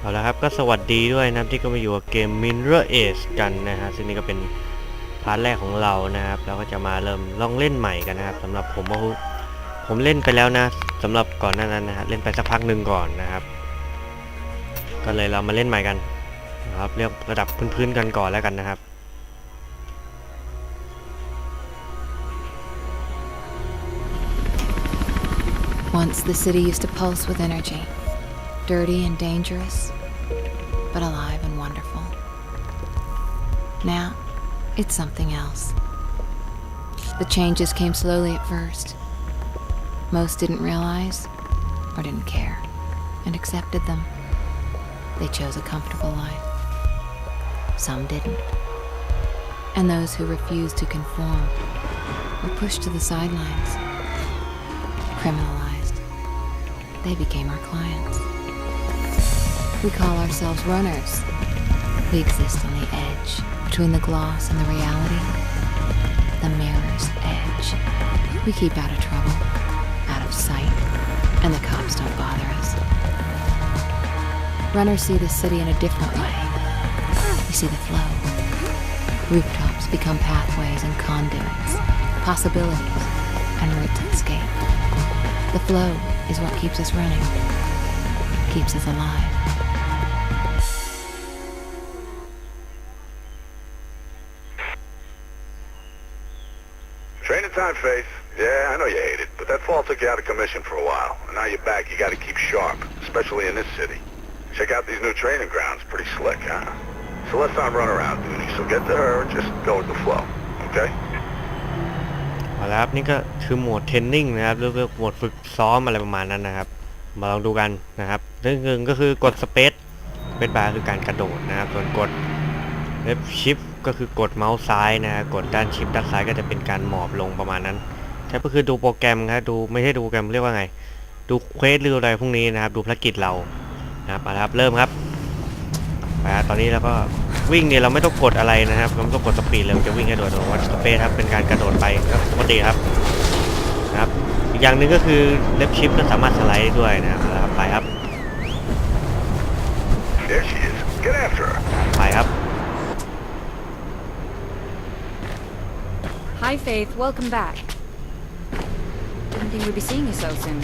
เอาละครับก็สวัสดีด้วยนะที่ก็มาอยู่กับเกม Mirror Edge กันนะฮะซึ่งนี่ก็เป็นพาร์ทแรกของเรานะครับแล้วก็จะมาเริ่มลองเล่นใหม่กันนะครับสำหรับผมผมเล่นไปแล้วนะสำหรับก่อนหน้านั้นนะฮะเล่นไปสักพักหนึ่งก่อนนะครับ ก็เลยเรามาเล่นใหม่กันนะครับเรียกระดับพื้นๆกันก่อนแล้วกันนะครับ Once the city used to pulse with energy. Dirty and dangerous, but alive and wonderful. Now, it's something else. The changes came slowly at first. Most didn't realize or didn't care and accepted them. They chose a comfortable life. Some didn't. And those who refused to conform were pushed to the sidelines criminalized. They became our clients. We call ourselves runners. We exist on the edge, between the gloss and the reality. The mirror's edge. We keep out of trouble, out of sight, and the cops don't bother us. Runners see the city in a different way. We see the flow. Rooftops become pathways and conduits, possibilities, and routes to escape. The flow is what keeps us running, keeps us alive. Training time, Faith. Yeah, I know you hate it, but that fall took you out of commission for a while. And now you're back, you gotta keep sharp, especially in this city. Check out these new training grounds. Pretty slick, huh? Celeste's on runaround duty, so get to her and just go with the flow, okay? เอาละครับนี่ก็คือโหมดเทรนนิ่งนะครับหรือว่าโหมดฝึกซ้อมอะไรประมาณนั้นนะครับ มาลองดูกันนะครับซึ่องหนึ่งก็คือกดสเปซเป็นบาร์คือการกระโดดนะครับ ส่วนกดเล็บชิฟ ก็คือกดเมาส์ซ้ายนะฮะกดด้านชิฟด้านซ้ายก็จะเป็นการหมอบลงประมาณนั้นใช่ก็คือดูโปรแกรมครับดูไม่ใช่ดูโปรแกรมเรียกว่าไง ดูเควสหรืออะไรพวกนี้นะครับ ดูภารกิจเรานะครับมาแล้วครับเริ่มครับไปครับตอนนี้เราก็วิ่งเนี่ยเราไม่ต้องกดอะไรนะครับเราไม่ต้องกดสปีดเลยมันจะวิ่งให้โดดวัดสเปซครับเป็นการกระโดดไปครับปกติครับนะครับอีกอย่างหนึ่งก็คือเล็บชิฟก็สามารถสไลด์ได้ด้วยนะครับเอาละครับไปครับ There she is. Get after her. ไปครับ Hi, Faith. Welcome back. Didn't think we'd be seeing you so soon.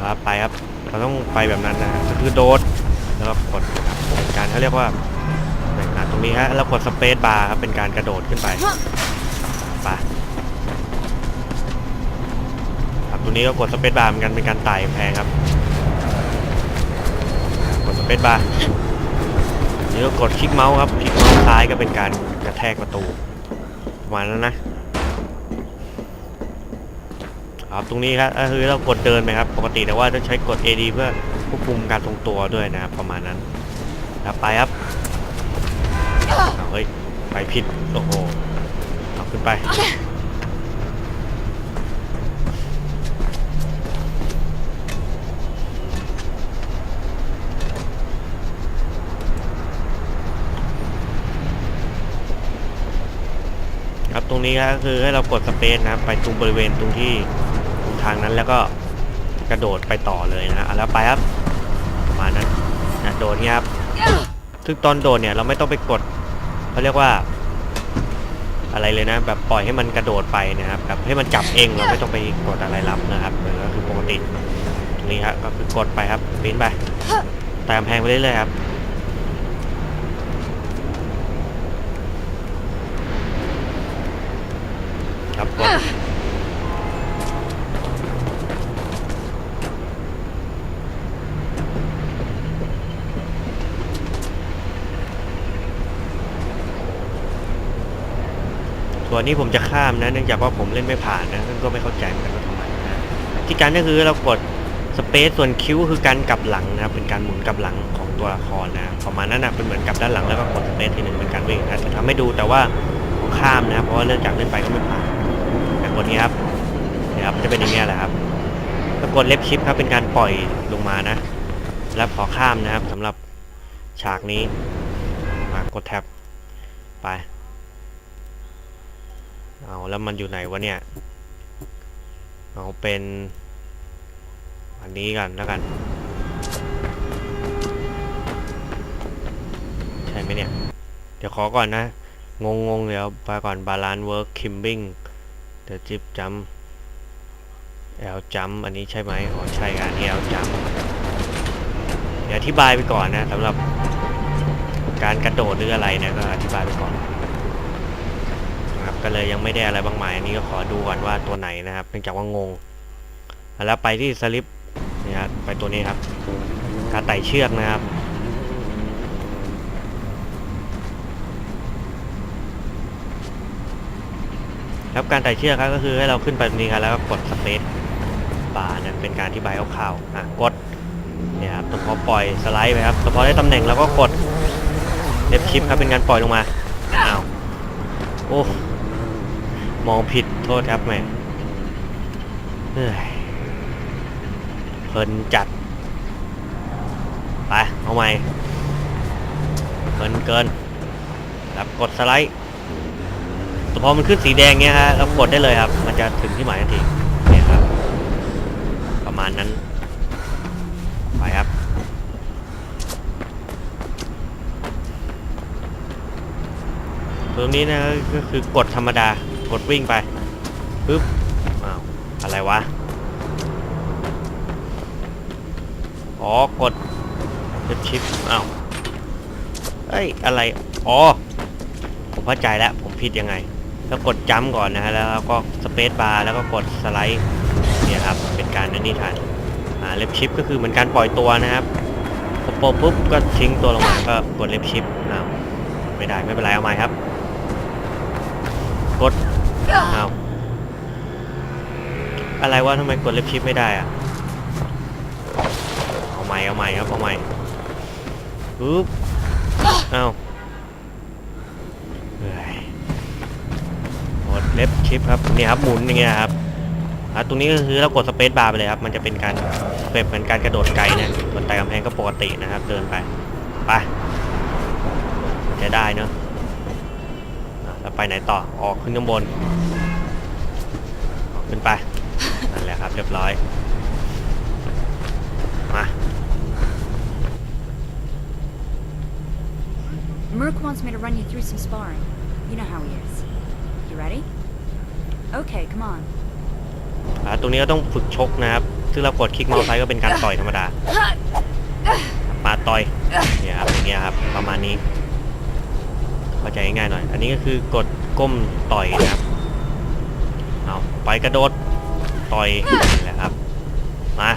ครับไปครับ เราต้องไปแบบนั้นนะก็คือโดดแล้วก็กดการเขาเรียกว่าแบ่งงานตรงนี้ฮะแล้วกดสเปซบาร์ครับเป็นการกระโดดขึ้นไปไปครับตรงนี้ก็กดสเปซบาร์เหมือนกันเป็นการไต่กำแพงครับ เปซบาร์นี่ก็กดคลิกเมาส์ครับ คลิกเมาส์ซ้ายก็เป็นการกระแทกประตูประมาณนั้นนะครับตรงนี้ครับคือเรากดเดินไปครับ ปกติแต่ว่าต้องใช้กด AD เพื่อควบคุมการทรงตัวด้วยนะครับประมาณนั้นครับไปครับเอาเฮ้ยไปผิดโอ้โหเอาขึ้นไป ครับตรงนี้ก็คือให้เรากดสเปซนะไปตรงบริเวณตรงที่ตรงทางนั้นแล้วก็กระโดดไปต่อเลยนะอะแล้วไปครับมานั้นนะโดดเนี้ยครับซึ่งตอนโดดเนี่ยเราไม่ต้องไปกดเขาเรียกว่า อะไรเลยนะ แบบปล่อยให้มันกระโดดไปนะครับแบบให้มันจับเองเราไม่ต้องไปกดอะไรรับนะครับเออก็คือปกติตรงนี้ครับก็คือกดไปครับปีนไปตามแพงไปเรื่อยๆครับ ครับกดส่วนนี้ผมจะข้ามนะเนื่องจากว่าผมเล่นไม่ผ่านนะซึ่งก็ไม่เข้าใจเหมือนกันว่าทำไมนะที่การก็คือเรากดสเปซส่วนคิ้วคือการกลับหลังนะครับเป็นการหมุนกลับหลังของตัวละครนะประมาณนั้นนะเป็นเหมือนกลับด้านหลังแล้วก็กดสเปซทีหนึ่งเป็นการวิ่งนะจะทำให้ดูแต่ว่าผมข้ามนะครับเพราะว่าเนื่องจากเล่นไปก็ไม่ผ่าน แต่กดนี้ครับเนี่ยครับมันจะเป็นอย่างนี้แหละครับแล้วกดเล็บชิปครับเป็นการปล่อยลงมานะแล้วขอข้ามนะครับสำหรับฉากนี้มากดแท็บไปเอาแล้วมันอยู่ไหนวะเนี่ยเอาเป็นอันนี้กันแล้วกัน ใช่ไหมเนี่ย เดี๋ยวขอก่อนนะ งงงๆเดี๋ยวไปก่อนบาลานซ์เวิร์กคิมบิ้ง เดี๋ยวจิบจัมแอลจัมอันนี้ใช่ไหมอ๋อใช่กันแอลจัมเดี๋ยวอธิบายไปก่อนนะสำหรับการกระโดดหรืออะไรนี่ยก็อธิบายไปก่อนครับก็เลยยังไม่ได้อะไรบางหมายอันนี้ก็ขอดูก่อนว่าตัวไหนนะครับเนื่องจากว่างง แล้วไปที่สลิปนี่ครับไปตัวนี้ครับการไต่เชือกนะครับ ครับการไต่เชือกครับก็คือให้เราขึ้นไปตรงนี้ครับแล้วก็กดสเปซบาร์นั่นเป็นการที่บายคร่าวๆอะกดเนี่ยครับพอปล่อยสไลด์ไปครับพอได้ตำแหน่งเราก็กดเล็บชิปครับเป็นการปล่อยลงมาอ้าวโอ้มองผิดโทษครับแม่เฮ้ยเพลินจัดไปเอาใหม่เพลินเกินครับกดสไลด์ แต่พอมันขึ้นสีแดงเงี้ยฮะเรากดได้เลยครับ มันจะถึงที่หมายทันทีเนี่ยครับ ประมาณนั้น ไปครับตรงนี้นะก็คือกดธรรมดากดวิ่งไปปึ๊บอ้าวอะไรวะอ๋อกดชิปอ้าวเอ้ยอะไร อ๋อ ผมเข้าใจแล้ว ผมผิดยังไง แล้วกดจัมก่อนนะฮะแล้วก็สเปซบาร์แล้วก็กดสไลด์เนี่ยครับเป็นการนั่นนี่ทันอ่าเล็บชิปก็คือเหมือนการปล่อยตัวนะครับพอโปปุ๊บก็ทิ้งตัวลงมาก็กดเล็บชิปอ้าวไม่ได้ไม่เป็นไรเอาใหม่ครับ กดอ้าวอะไรวะทำไมกดเล็บชิปไม่ได้อะเอาใหม่เอาใหม่ครับเอาใหม่ปึ๊บอ้าว เฮ้ยกด เล็บชิปครับนี่ครับหมุนอย่างเงี้ยครับอะตรงนี้ก็คือเรากดสเปซบาร์ไปเลยครับ มันจะเป็นการเปรียบเหมือนการกระโดดไกลนะส่วไต่กำแพงก็ปกตินะครับ เดินไปไปจะได้เนอะแล้วไปไหนต่อออกขึ้นข้างบนออกขึ้นไปนั่นแหละครับ เรียบร้อยมา Merc wants me to run you through some sparring. You know how he is. You ready? Okay, come on. อ่าตรงนี้ก็ต้องฝึกชกนะครับ ซึ่งเรากดคลิกเมาส์ซ้ายก็เป็นการต่อยธรรมดามาต่อยเนี่ยครับอย่างเงี้ยครับ ประมาณนี้ เข้าใจง่ายๆหน่อย อันนี้ก็คือกดก้มต่อยนะครับ เอาไปกระโดดต่อยนั่นแหละครับ มา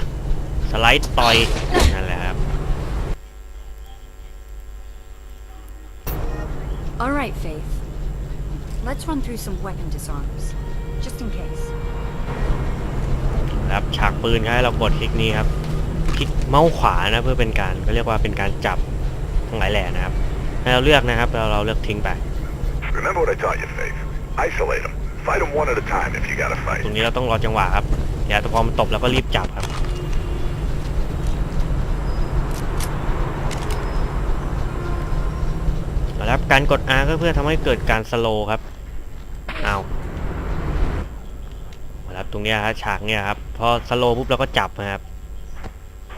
สไลด์ต่อยนั่นแหละครับ All right, Faith. Let's run through some weapon disarms, just in case. ครับฉากปืนครับให้เรากดคลิกนี้ครับ คลิกเมาส์ขวานะเพื่อเป็นการก็เรียกว่าเป็นการจับทั้งหลายแหล่นะครับ ให้เราเลือกนะครับแล้วเราเลือกทิ้งไป Remember what I taught you, Faith. Isolate them. Fight them one at a time if you gotta ต fight. รงนี้เราต้องรอจังหวะครับอย่าแต่พอมันตบเราก็รีบจับครับเอาละครับการกด R ก็เพื่อทำให้เกิดการสโลว์ครับเอาเอาละครับ ตรงเนี้ยครับฉากเนี้ยครับพอสโลว์ปุ๊บเราก็จับนะครับ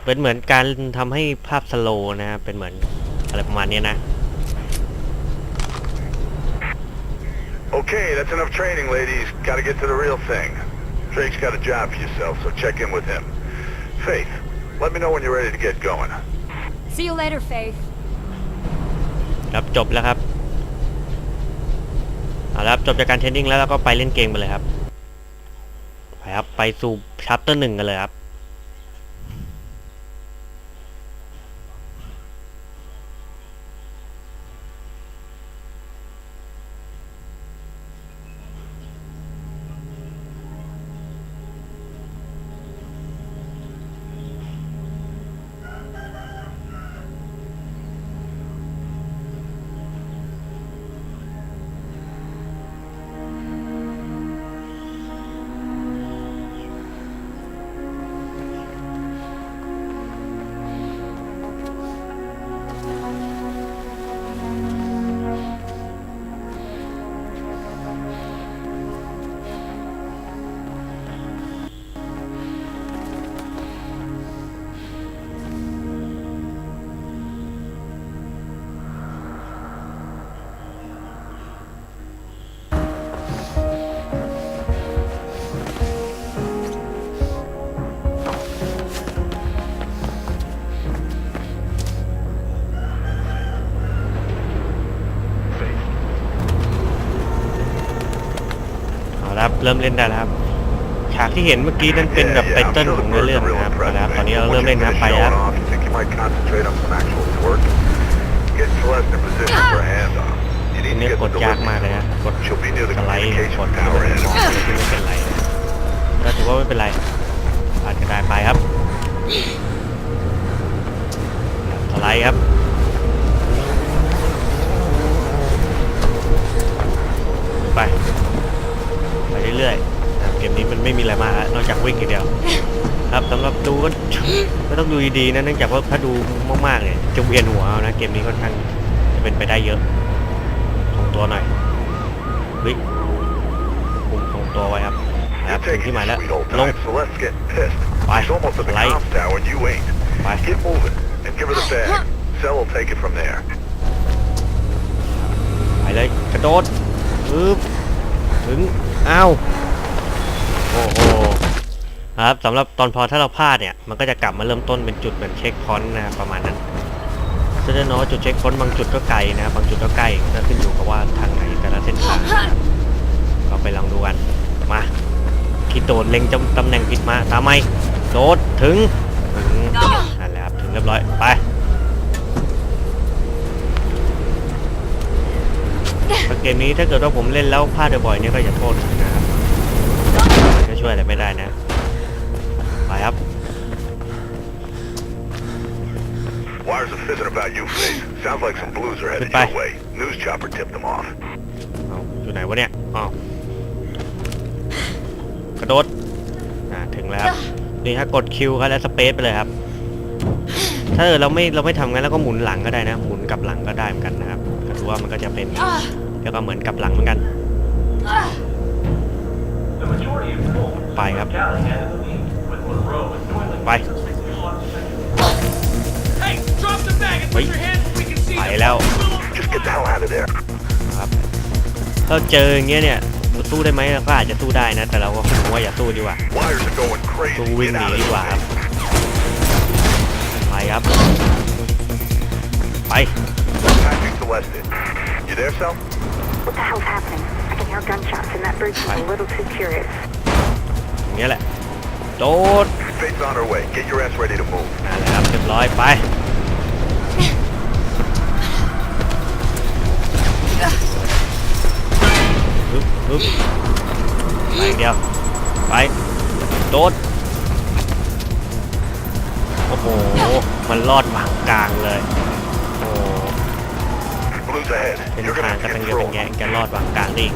เป็นเหมือนการทำให้ภาพสโลว์นะครับเป็นเหมือนอะไรประมาณเนี้ยนะ Okay, that's enough training, ladies. Gotta get to the real thing. Drake's got a job for yourself, so check in with him. Faith, let me know when you're ready to get going. See you later, Faith. ครับจบแล้วครับ เอาละครับจบจากการเทรนนิ่งแล้วเราก็ไปเล่นเกมกันเลยครับไปครับไป สู่ชัปเตอร์หนึ่งกันเลยครับ เริ่มเล่นได้แล้วครับ ฉากที่เห็นเมื่อกี้นั่นเป็นแบบไตเติ้ลของเนื้อเรื่องนะครับเอาละครับ ตอนนี้เราเริ่มเล่นนะครับไปครับ You think you might concentrate on some actual work? Get Celeste in position for a handoff. You ตรง need นี้ to get ก the ดยากมากเลย delivery. นะกด She'll be near the สไลด์ก communication ดที่มัน tower มอง end. อะไรที่ไม่เป็นไรนะก็ถือว่าไม่เป็นไรผ่านกันได้ไปครับสไลด์ครับไปไป เรื่อยๆนะครับเกมนี้มันไม่มีอะไรมากฮะนอกจากวิ่งอย่างเดียว ครับสำหรับดูก็ ก็ต้องดูดีๆนะเนื่องจากว่าถ้าดูมากๆเนี่ยจะเวียนหัวเอานะเกมนี้ค่อนข้างจะเป็นไปได้เยอะทรงตัวหน่อยเฮ้ยคุมทรงตัวไว้ครับนะครับ You're ถึง taking ที่หมาย your แล้ว sweet old ลง time. Celeste's getting pissed. Bye. She's almost at the Light. comms tower and you ain't. ไป Get moving and give her the bag. Cell will take it from there. ไปเลยกระโดดปึ๊บถึง อ้าวโอ้โหครับสำหรับตอนพอถ้าเราพลาดเนี่ย มันก็จะกลับมาเริ่มต้นเป็นจุดเหมือนเช็คพอยต์นะประมาณนั้นซึ่งแน่นอนว่าจุดเช็คพอยต์บางจุดก็ไกลนะบางจุดก็ใกล้ก็ขึ้นอยู่กับว่าทางไหนแต่ละเส้นทางนะครับก็ไปลองดูกันมาคิดโดดเล็งจำตำแหน่งผิดมาตามไหมโดดถึงถึงนั่นแหละครับถึงเรียบร้อยไป ถ้าเกมนี้ถ้าเกิดว่าผมเล่นแล้วพลาดบ่อยๆเนี่ยก็อย่าโทษนะครับก็ช่วยอะไรไม่ได้นะ ไปครับ Wires are fizzing about you, Faith. Sounds like some blues are headed Goodbye. your way. News chopper tipped them off. เอาอยู่ไหนวะเนี่ยอ้าวกระโดดอ่าถึงแล้วครับนี่ถ้ากดคิวครับแล้วสเปซไปเลยครับ ถ้าเกิดเราไม่เราไม่ทำงั้นแล้วก็หมุนหลังก็ได้นะ หมุนกลับหลังก็ได้เหมือนกันนะครับก็ถือว่ามันก็จะเป็น แล้วก็เหมือนกลับหลังเหมือนกัน ไปครับ ไป Hey, drop the bag and put Wait. your hands so we can see ไป them. แล้ว Just get the hell out of there. ครับถ้าเจออย่างเงี้ยเนี่ยสู้ได้ไหมเราก็อาจจะสู้ได้นะ แต่เราก็ผมว่าอย่าสู้ดีกว่า Wires are going สู้ crazy. วิ่ง Get หนี out of ดีกว่าครับ here. ไปครับไป Patching Celeste in. You there, Cell? What the hell's happening? I can hear gunshots and that bird's Hi. a little too curious. อย่างเงี้ยแหละ โดด Faith's on her way. Get your ass ready to move. นั่นแหละครับเรียบร้อยไป ฮึบฮึบไปอย่างเดียว ไป โดด โอ้โห มันรอดวางกลางเลย เป็น You're ทาง gonna ก็ have เป็ to น get เยอะเป็น through. แยะแกรอดวางกลางนี่อีก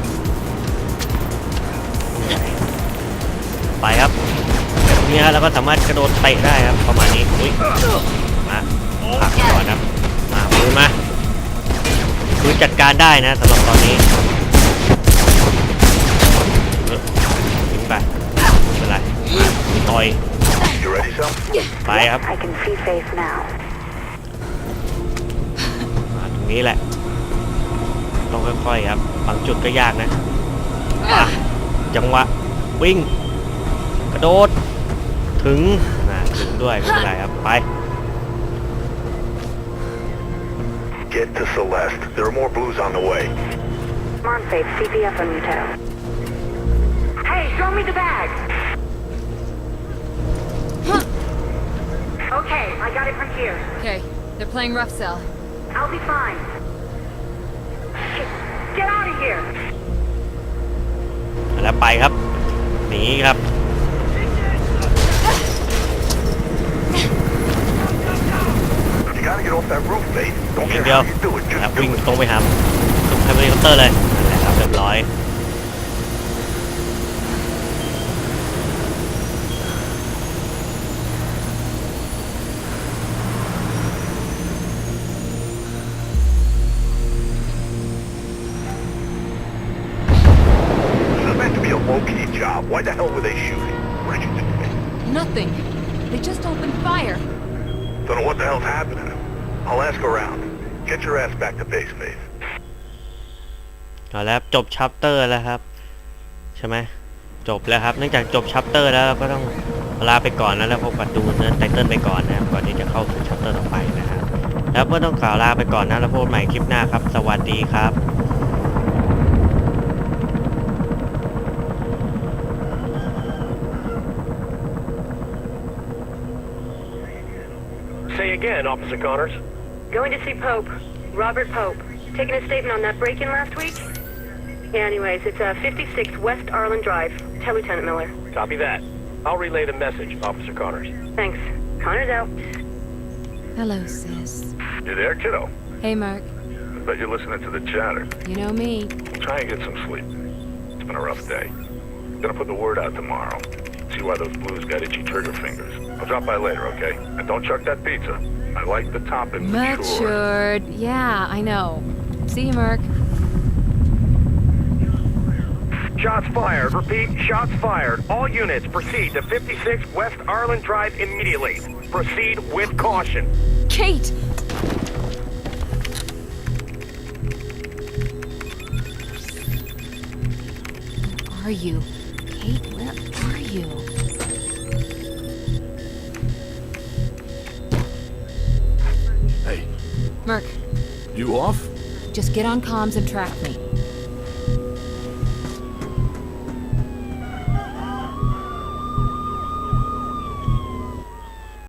ไปครับตรงนี้ครับเราก็สามารถกระโดดเตะได้ครับประมาณนี้อุ้ยมาผลักก่อนครับมาปืนมาคือจัดการได้นะสำหรับตอนนี้เออถึงไปไม่เป็นไรมาต่อย You ready, Cell? ไปครับ I can see face now. มาตรงนี้แหละ ต้องค่อยๆครับ บางจุดก็ยากนะมาจังหวะวิ่ง กระโดด ถึงนะถึงด้วยไม่เป็นไรครับ ไป Get to Celeste. There are more blues on the way. Come on, Faith, CPF on you, Tail. Hey, throw me the bag! Okay, I got it from here. Okay, they're playing rough cell. I'll be fine. แล้วไปครับหนีครับ You gotta get off that roof, Faith. ตรง Don't อย่าง care เดียว how you do it. นะ Just วิ่ง do it. ตรงไปหาตรงไฮเปอร์เฮลิคอปเตอร์เลยนั่นแหละครับเรียบร้อย จบชัปเตอร์แล้วครับ ใช่ไหมจบแล้วครับ เนื่องจากจบชัปเตอร์แล้วก็ต้องลาไปก่อนนะแล้วพบกับดูเนื้อไตเติลไปก่อนนะครับก่อนที่จะเข้าสู่ชัปเตอร์ต่อไปนะครับแล้วก็ต้องกล่าวลาไปก่อนนะแล้วพบใหม่คลิปหน้าครับ สวัสดีครับ Say again, Officer Connors. Going to see Pope, Robert Pope. Taking a statement on that break-in last week? Yeah, anyways, it's uh, 56 West Arlen Drive. Tell Lieutenant Miller. Copy that. I'll relay the message, Officer Connors. Thanks. Connor's out. Hello, sis. You there, kiddo? Hey, Mark. I bet you're listening to the chatter. You know me. Try and get some sleep. It's been a rough day. Gonna put the word out tomorrow. See why those blues got itchy trigger fingers. I'll drop by later, okay? And don't chuck that pizza. I like the topping. matured. Matured. Yeah, I know. See you, Mark. Shots fired. Repeat, shots fired. All units proceed to 56 West Arlen Drive immediately. Proceed with caution. Kate! Where are you? Kate, where are you? Hey, Merc, you off? just get on comms and track me.